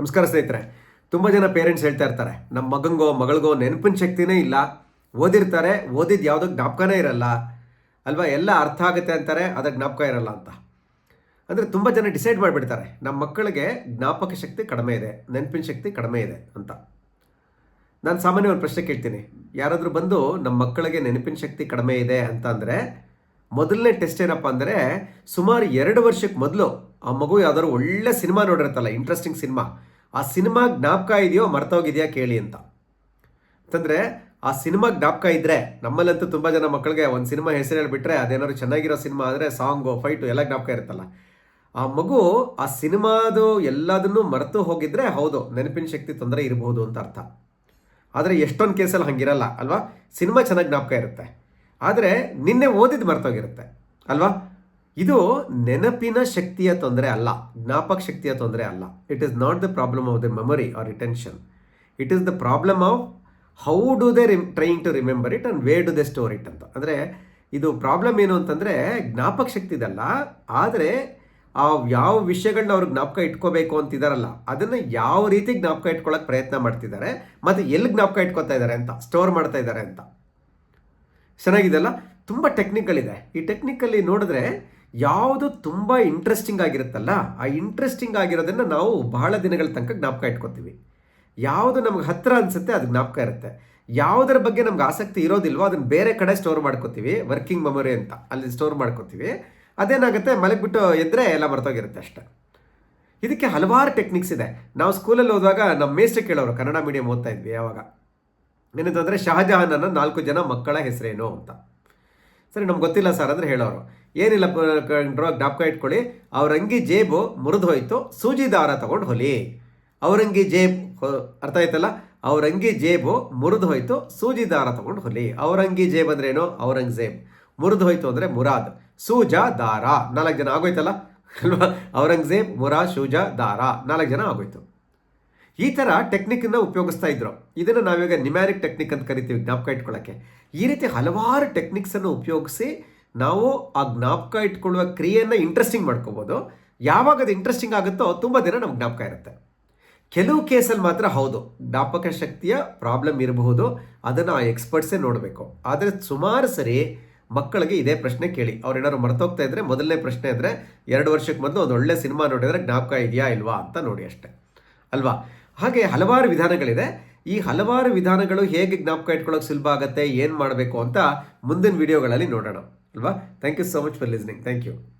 ನಮಸ್ಕಾರ ಸ್ನೇಹಿತರೆ. ತುಂಬ ಜನ ಪೇರೆಂಟ್ಸ್ ಹೇಳ್ತಾ ಇರ್ತಾರೆ ನಮ್ಮ ಮಗಂಗೋ, ಮಗಳಿಗೋ ನೆನಪಿನ ಶಕ್ತಿನೇ ಇಲ್ಲ. ಓದಿರ್ತಾರೆ ಓದಿದ್ದು ಯಾವುದೋ ಜ್ಞಾಪಕನೇ ಇರಲ್ಲ. ಅಲ್ವಾ? ಎಲ್ಲ ಅರ್ಥ ಆಗುತ್ತೆ ಅಂತಾರೆ ಅದಕ್ಕೆ ಜ್ಞಾಪಕ ಇರಲ್ಲ ಅಂತ. ಅಂದರೆ ತುಂಬ ಜನ ಡಿಸೈಡ್ ಮಾಡಿಬಿಡ್ತಾರೆ ನಮ್ಮ ಮಕ್ಕಳಿಗೆ ಜ್ಞಾಪಕ ಶಕ್ತಿ ಕಡಿಮೆ ಇದೆ, ನೆನಪಿನ ಶಕ್ತಿ ಕಡಿಮೆ ಇದೆ ಅಂತ. ನಾನು ಸಾಮಾನ್ಯ ಒಂದು ಪ್ರಶ್ನೆ ಕೇಳ್ತೀನಿ. ಯಾರಾದರೂ ಬಂದು ನಮ್ಮ ಮಕ್ಕಳಿಗೆ ನೆನಪಿನ ಶಕ್ತಿ ಕಡಿಮೆ ಇದೆ ಅಂತ ಅಂದರೆ, ಮೊದಲನೇ ಟೆಸ್ಟ್ ಏನಪ್ಪ ಅಂದರೆ, ಸುಮಾರು ಎರಡು ವರ್ಷಕ್ಕೆ ಮೊದಲು ಆ ಮಗು ಯಾವ್ದಾದ್ರು ಒಳ್ಳೆ ಸಿನಿಮಾ ನೋಡಿರುತ್ತಲ್ಲ ಇಂಟ್ರೆಸ್ಟಿಂಗ್ ಸಿನಿಮಾ ಆ ಸಿನಿಮಾ ಜ್ಞಾಪಕ ಇದೆಯೋ ಮರ್ತೋಗಿದೆಯಾ ಕೇಳಿ ಅಂತ. ಅಂತಂದರೆ, ಆ ಸಿನಿಮಾ ಜ್ಞಾಪಕ ಇದ್ದರೆ ನಮ್ಮಲ್ಲಂತೂ ತುಂಬ ಜನ ಮಕ್ಕಳಿಗೆ ಒಂದು ಸಿನಿಮಾ ಹೆಸರು ಹೇಳಿಬಿಟ್ರೆ ಅದೇನಾದ್ರು ಚೆನ್ನಾಗಿರೋ ಸಿನಿಮಾ ಆದರೆ ಸಾಂಗು, ಫೈಟು ಎಲ್ಲ ಜ್ಞಾಪಕ ಇರುತ್ತಲ್ಲ. ಆ ಮಗು ಆ ಸಿನಿಮಾದು ಎಲ್ಲದನ್ನೂ ಮರೆತು ಹೋಗಿದ್ರೆ ಹೌದು, ನೆನಪಿನ ಶಕ್ತಿ ತೊಂದರೆ ಇರಬಹುದು ಅಂತ ಅರ್ಥ. ಆದರೆ ಎಷ್ಟೊಂದು ಕೇಸಲ್ಲಿ ಹಂಗಿರಲ್ಲ, ಅಲ್ವಾ? ಸಿನಿಮಾ ಚೆನ್ನಾಗಿ ಜ್ಞಾಪಕ ಇರುತ್ತೆ. ಆದರೆ ನಿನ್ನೆ ಓದಿದ್ದು ಮರ್ತೋಗಿರುತ್ತೆ, ಅಲ್ವಾ? ಇದು ನೆನಪಿನ ಶಕ್ತಿಯ ತೊಂದರೆ ಅಲ್ಲ, ಜ್ಞಾಪಕ ಶಕ್ತಿಯ ತೊಂದರೆ ಅಲ್ಲ. It is not the problem of the memory or retention it is the problem of how do they rem trying to remember it and way do they store it ಅಂತ. ಅಂದರೆ ಇದು ಪ್ರಾಬ್ಲಮ್ ಏನು ಅಂತಂದರೆ ಜ್ಞಾಪಕ ಶಕ್ತಿ ಇದಲ್ಲ, ಆದರೆ ಆ ಯಾವ ವಿಷಯಗಳನ್ನ ಅವ್ರಿಗೆ ಜ್ಞಾಪಕ ಇಟ್ಕೋಬೇಕು ಅಂತಿದಾರಲ್ಲ, ಅದನ್ನು ಯಾವ ರೀತಿ ಜ್ಞಾಪಕ ಇಟ್ಕೊಳ್ಳೋಕೆ ಪ್ರಯತ್ನ ಮಾಡ್ತಿದ್ದಾರೆ ಮತ್ತು ಎಲ್ಲಿ ಜ್ಞಾಪಕ ಇಟ್ಕೊತಾ ಇದ್ದಾರೆ ಅಂತ ಸ್ಟೋರ್ ಮಾಡ್ತಾ ಇದ್ದಾರೆ ಅಂತ. ಚೆನ್ನಾಗಿದೆಲ್ಲ ತುಂಬ ಟೆಕ್ನಿಕ್ಗಳಿದೆ ಈ ಟೆಕ್ನಿಕಲ್ಲಿ ನೋಡಿದ್ರೆ ಯಾವುದು ತುಂಬ ಇಂಟ್ರೆಸ್ಟಿಂಗ್ ಆಗಿರುತ್ತಲ್ಲ, ಆ ಇಂಟ್ರೆಸ್ಟಿಂಗ್ ಆಗಿರೋದನ್ನು ನಾವು ಬಹಳ ದಿನಗಳ ತನಕ ಜ್ಞಾಪಕ ಇಟ್ಕೋತೀವಿ. ಯಾವುದು ನಮ್ಗೆ ಹತ್ತಿರ ಅನಿಸುತ್ತೆ, ಅದು ಜ್ಞಾಪಕ ಇರುತ್ತೆ. ಯಾವುದರ ಬಗ್ಗೆ ನಮ್ಗೆ ಆಸಕ್ತಿ ಇರೋದಿಲ್ವೋ, ಅದನ್ನು ಬೇರೆ ಕಡೆ ಸ್ಟೋರ್ ಮಾಡ್ಕೋತೀವಿ ವರ್ಕಿಂಗ್ ಮೆಮೊರಿ ಅಂತ. ಅಲ್ಲಿ ಸ್ಟೋರ್ ಮಾಡ್ಕೋತೀವಿ. ಅದೇನಾಗುತ್ತೆ ಮಲಗಿಬಿಟ್ಟು ಎದ್ರೆ ಎಲ್ಲ ಮರ್ತೋಗಿರುತ್ತೆ ಅಷ್ಟೆ. ಇದಕ್ಕೆ ಹಲವಾರು ಟೆಕ್ನಿಕ್ಸ್ ಇದೆ. ನಾವು ಸ್ಕೂಲಲ್ಲಿ ಹೋದಾಗ ನಮ್ಮ ಮೇಸ್ಟ್ರು ಕೇಳೋರು, ಕನ್ನಡ ಮೀಡಿಯಂ ಓದ್ತಾ ಇದ್ವಿ ಯಾವಾಗ. ಏನಂತಂದರೆ ಶಹಜಹಾನನ ನಾಲ್ಕು ಜನ ಮಕ್ಕಳ ಹೆಸರೇನು ಅಂತ. ಸರಿ, ನಮ್ಗೆ ಗೊತ್ತಿಲ್ಲ ಸರ್ ಅಂದರೆ ಹೇಳೋರು. ಏನಿಲ್ಲ ಕಂಡ್ರೋ ಜ್ಞಾಪಕ ಇಟ್ಕೊಳ್ಳಿ. ಅವರಂಗಿ ಜೇಬು ಮುರಿದು ಹೋಯಿತು. ಸೂಜಿ ದಾರ ತಗೊಂಡು ಹೊಲಿ. ಅವರಂಗಿ ಜೇಬ್ ಅರ್ಥ ಆಯ್ತಲ್ಲ? ಅವರಂಗಿ ಜೇಬು ಮುರಿದು ಹೋಯಿತು. ಸೂಜಿ ದಾರ ತಗೊಂಡು ಹೊಲಿ. ಅವರಂಗಿ ಜೇಬ್ ಅಂದ್ರೇನು ಔರಂಗಜೇಬ್ ಮುರಿದು ಹೋಯ್ತು ಅಂದರೆ ಮುರಾದ್. ಸೂಜಾ ದಾರ. ನಾಲ್ಕು ಜನ ಆಗೋಯ್ತಲ್ಲ? ಅಲ್ವಾ? ಔರಂಗಜೇಬ್ ಮುರಾ ಶೂಜಾ ದಾರ. ನಾಲ್ಕು ಜನ ಆಗೋಯ್ತು. ಈ ಥರ ಟೆಕ್ನಿಕನ್ನು ಉಪಯೋಗಿಸ್ತಾ ಇದ್ರು. ಇದನ್ನು ನಾವೀಗ ನಿಮ್ಯಾರಿಕ್ ಟೆಕ್ನಿಕ್ ಅಂತ ಕರಿತೀವಿ ಜ್ಞಾಪಕ ಇಟ್ಕೊಳ್ಳೋಕ್ಕೆ ಈ ರೀತಿ ಹಲವಾರು ಟೆಕ್ನಿಕ್ಸನ್ನು ಉಪಯೋಗಿಸಿ ನಾವು ಆ ಜ್ಞಾಪಕ ಇಟ್ಕೊಳ್ಳುವ ಕ್ರಿಯೆಯನ್ನು ಇಂಟ್ರೆಸ್ಟಿಂಗ್ ಮಾಡ್ಕೋಬೋದು. ಯಾವಾಗ ಅದು ಇಂಟ್ರೆಸ್ಟಿಂಗ್ ಆಗುತ್ತೋ ತುಂಬ ದಿನ ನಮ್ಗೆ ಜ್ಞಾಪಕ ಇರುತ್ತೆ. ಕೆಲವು ಕೇಸಲ್ಲಿ ಮಾತ್ರ ಹೌದು. ಜ್ಞಾಪಕ ಶಕ್ತಿಯ ಪ್ರಾಬ್ಲಮ್ ಇರಬಹುದು. ಅದನ್ನು ಆ ಎಕ್ಸ್ಪರ್ಟ್ಸೇ ನೋಡಬೇಕು. ಆದರೆ ಸುಮಾರು ಸರಿ ಮಕ್ಕಳಿಗೆ ಇದೇ ಪ್ರಶ್ನೆ ಕೇಳಿ. ಅವ್ರು ಏನಾದ್ರು ಮರ್ತೋಗ್ತಾ ಇದ್ರೆ ಮೊದಲನೇ ಪ್ರಶ್ನೆ ಅಂದರೆ ಎರಡು ವರ್ಷಕ್ಕೆ ಮೊದಲು ಒಂದು ಒಳ್ಳೆ ಸಿನಿಮಾ ನೋಡಿದರೆ ಜ್ಞಾಪಕ ಇದೆಯಾ ಇಲ್ವಾ ಅಂತ ನೋಡಿ ಅಷ್ಟೇ. ಅಲ್ವಾ? ಹಾಗೆ ಹಲವಾರು ವಿಧಾನಗಳಿದೆ. ಈ ಹಲವಾರು ವಿಧಾನಗಳು ಹೇಗೆ ಜ್ಞಾಪಕ ಇಟ್ಕೊಳ್ಳೋಕೆ ಸುಲಭ ಆಗುತ್ತೆ, ಏನು ಮಾಡಬೇಕು ಅಂತ ಮುಂದಿನ ವಿಡಿಯೋಗಳಲ್ಲಿ ನೋಡೋಣ, ಅಲ್ವಾ? Thank you so much for listening thank you